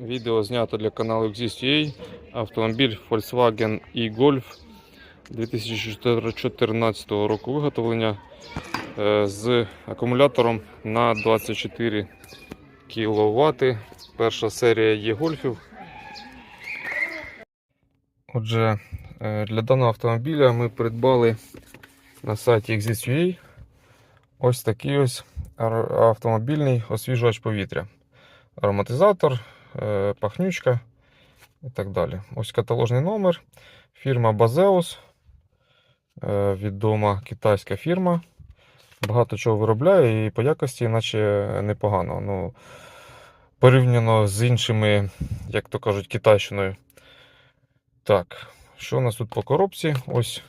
Відео знято для каналу Exist.ua. Автомобіль Volkswagen e-Golf 2014 року виготовлення е, з акумулятором на 24 кВт. Перша серія e-гольфів. Отже, е, для даного автомобіля ми придбали на сайті Exist.ua ось такий ось автомобільний освіжувач повітря. Ароматизатор, пахнючка і так далі. Ось каталожний номер. Фірма Bazeus. е, Відома китайська фірма. Багато чого виробляє і по якості, наче непогано. Ну, порівняно з іншими, як то кажуть, китайщиною. Так, що у нас тут по коробці? Ось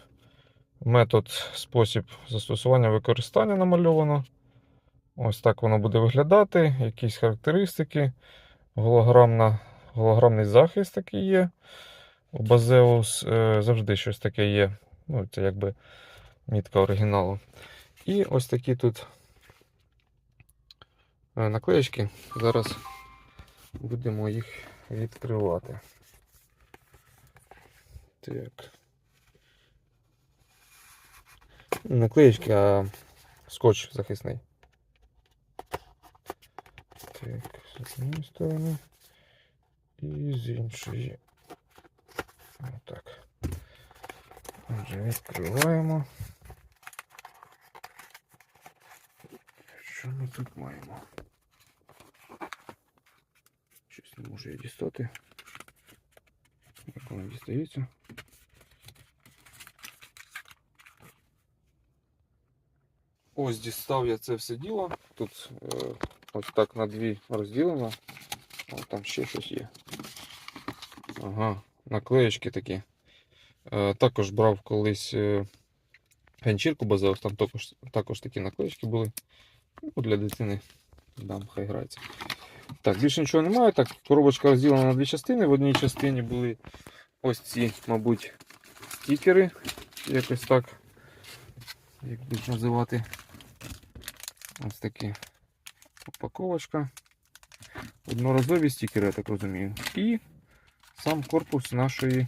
метод, спосіб застосування використання намальовано. Ось так воно буде виглядати. Якісь характеристики. Голограмна, голограмний захист такий є. У Bazeus е, завжди щось таке є. Ну, це якби мітка оригіналу. І ось такі тут е, наклеєчки. Зараз будемо їх відкривати. Так. Наклеєчки, а скотч захисний. Так, з однієї сторони і з іншої. Отак. Отже, відкриваємо. Що ми тут маємо? Щось не можу я дістати. Як воно дістається? Ось дістав я це все діло. Тут е, ось так на дві розділено. О, там ще щось є. Ага, наклеєчки такі. Е, також брав колись е, ганчірку базову, там також, також такі наклеєчки були. Ну, для дитини дам, хай грається. Так, більше нічого немає. Так, коробочка розділена на дві частини. В одній частині були ось ці, мабуть, стікери. Якось так. Як будуть називати. Ось такі упаковочка. Одноразові стікери, я так розумію. І сам корпус нашої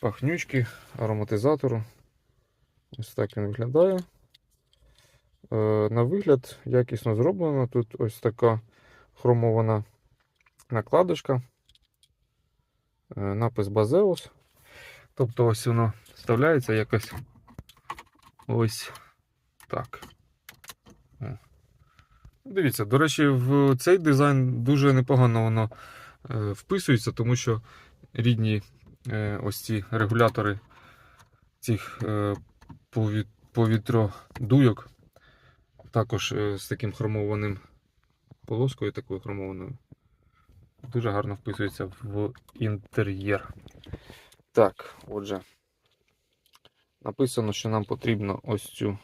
пахнючки, ароматизатору. Ось так він виглядає. Е, На вигляд якісно зроблено. Тут ось така хромована накладочка. Е, Напис Bazeus. Тобто ось воно вставляється якось ось так. Дивіться, до речі, в цей дизайн дуже непогано воно е, вписується, тому що рідні е, ось ці регулятори цих е, пові- повітродуйок також з таким хромованим полоскою, такою хромованою. Дуже гарно вписується в інтер'єр. Так, отже, написано, що нам потрібно ось цю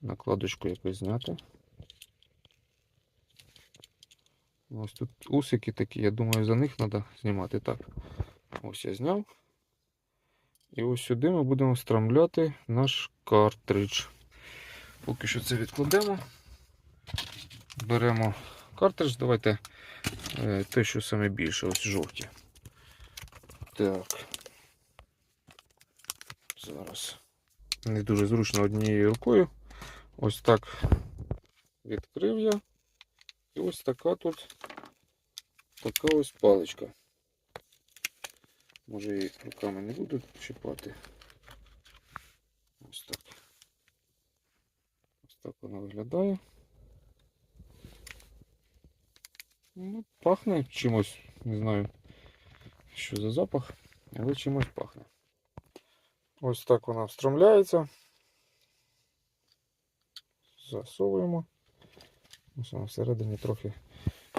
накладочку якось зняти. Ось тут усики такі, я думаю, за них треба знімати. Так, ось я зняв. І ось сюди ми будемо встромляти наш картридж. Поки що це відкладемо. Беремо картридж, давайте е, те, що саме більше, ось жовті. Так. Зараз. Не дуже зручно однією рукою. Ось так відкрив я. І ось така тут така ось паличка. Може її руками не буду чіпати. Ось так. Ось так вона виглядає. Ну, пахне чимось, не знаю, що за запах, але чимось пахне. Ось так вона встромляється. Засовуємо. Ось вона всередині трохи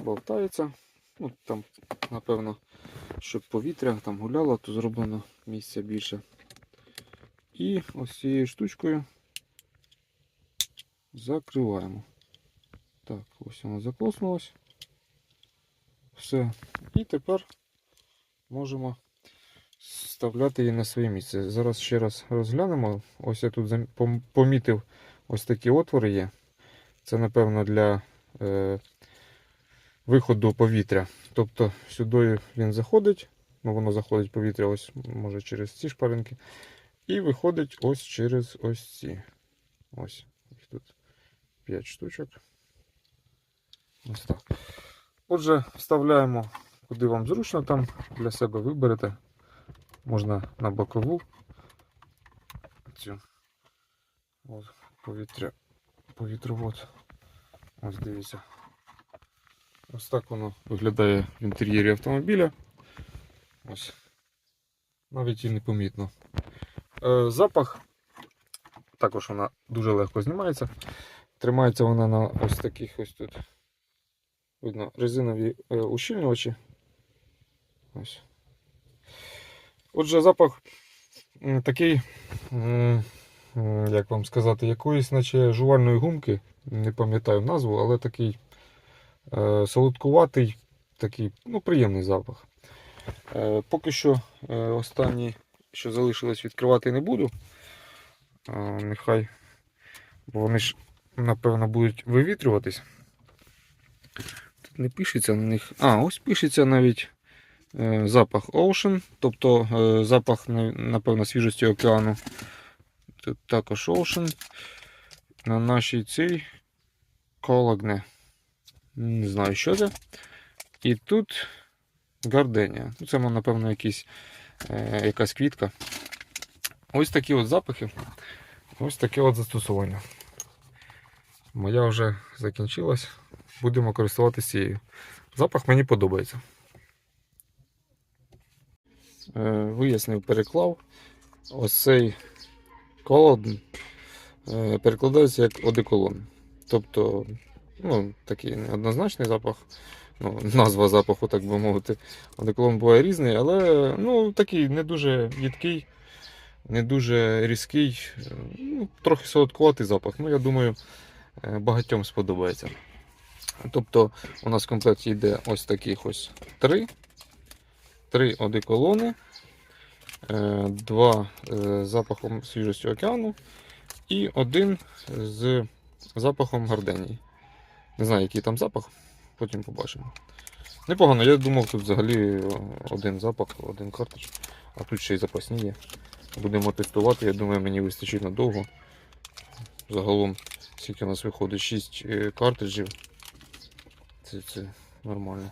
болтається. Ну, там, напевно, щоб повітря там гуляло, то зроблено місця більше. І ось цією штучкою закриваємо. Так, ось воно заклоснулось. Все. І тепер можемо вставляти її на своє місце. Зараз ще раз розглянемо. Ось я тут помітив ось такі отвори є. Це, напевно, для е, виходу повітря. Тобто сюди він заходить, ну воно заходить повітря ось може через ці шпаринки. І виходить ось через ось ці. Ось. Їх тут 5 штучок. Ось так. Отже, вставляємо куди вам зручно там для себе виберете. Можна на бокову. Цю. От, повітря. Повітровод. Ось дивіться. Ось так воно виглядає в інтер'єрі автомобіля. Ось. Навіть і непомітно. Е, запах також вона дуже легко знімається. Тримається вона на ось таких ось тут. Видно, резинові е, ущільнювачі. Ось. Отже, запах такий, як вам сказати, якоїсь, наче жувальної гумки. Не пам'ятаю назву, але такий е, солодкуватий, такий, ну, приємний запах. Е, поки що е, останні, що залишилось, відкривати не буду. Е, нехай, бо вони ж, напевно, будуть вивітрюватись. Тут не пишеться на них. А, ось пишеться навіть е, запах Ocean, тобто е, запах, напевно, свіжості океану. Тут також Ocean. На нашій цій Cologne. Не знаю, що це. І тут Гарденія. Ну, це, напевно, якийсь, е, якась квітка. Ось такі от запахи. Ось таке от застосування. Моя вже закінчилась. Будемо користуватися цією. Запах мені подобається. Е, вияснив, переклав. Ось цей колон е, перекладається як одеколон. Тобто, ну, такий неоднозначний запах. Ну, назва запаху, так би мовити. Одеколон буває різний, але ну, такий не дуже їдкий, не дуже різкий, ну, трохи солодкуватий запах. Ну, я думаю, е, багатьом сподобається. Тобто у нас в комплекті йде ось таких ось три. Три одеколони, два з запахом свіжості океану і один з запахом гарденії. Не знаю, який там запах, потім побачимо. Непогано, я думав, тут взагалі один запах, один картridж, а тут ще й запасні є. Будемо тестувати, я думаю, мені вистачить надовго. Загалом, скільки у нас виходить 6 картриджів. Це, це нормально.